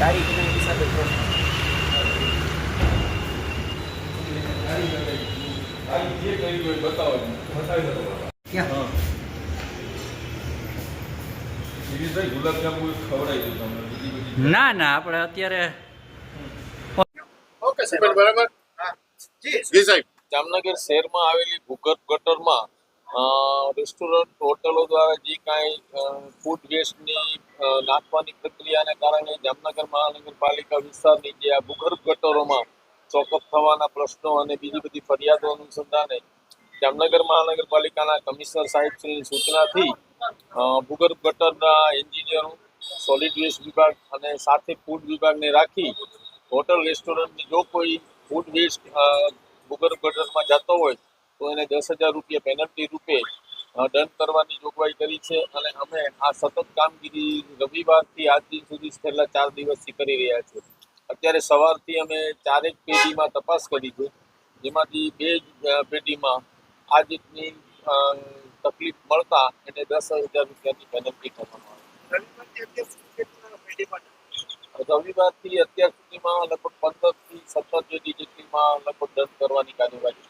તારીખના હિસાબે ના ના આપણે અત્યારે ઓકે સાહેબ. બરાબર. હા. જી. સાહેબ. જામનગર શહેરમાં આવેલી ભૂગર્ભ ગટરમાં અ, રેસ્ટોરન્ટ હોટલો દ્વારા જે કાંઈ ફૂડ વેસ્ટની નાખવાની પ્રક્રિયાને કારણે જામનગર મહાનગરપાલિકા વિસ્તારની જે આ ભૂગર્ભ ગટરોમાં ચોકઅપ થવાના પ્રશ્નો અને બીજી બધી ફરિયાદો અનુસંધાને જામનગર મહાનગરપાલિકાના કમિશનર સાહેબની સૂચનાથી ભૂગર્ભ ગટરના એન્જિનિયરો સોલિડ વેસ્ટ વિભાગ અને સાથે ફૂડ વિભાગને રાખી હોટલ, રેસ્ટોરન્ટની જો કોઈ ફૂડ વેસ્ટ ભૂગર્ભ ગટરમાં જતો હોય તો એને દસ હજાર રૂપિયા પેનલ્ટી રૂપે દંડ કરવાની જોગવાઈ કરી છે અને અમે આ સતત કામગીરી રવિવારથી આજ દિન સુધી છેલ્લા ચાર દિવસથી કરી રહ્યા છીએ. અત્યારે સવારથી અમે ચારેક પેઢીમાં તપાસ કરી છે. જેમાંથી બે પેઢીમાં આ રીતની તકલીફ મળતા એને દસ હજાર રૂપિયાની પેનલ્ટી કરવામાં આવી. રવિવારથી અત્યાર સુધીમાં લગભગ પંદરથી સત્તર જેટલી જેટલીમાં લગભગ દંડ કરવાની કાર્યવાહી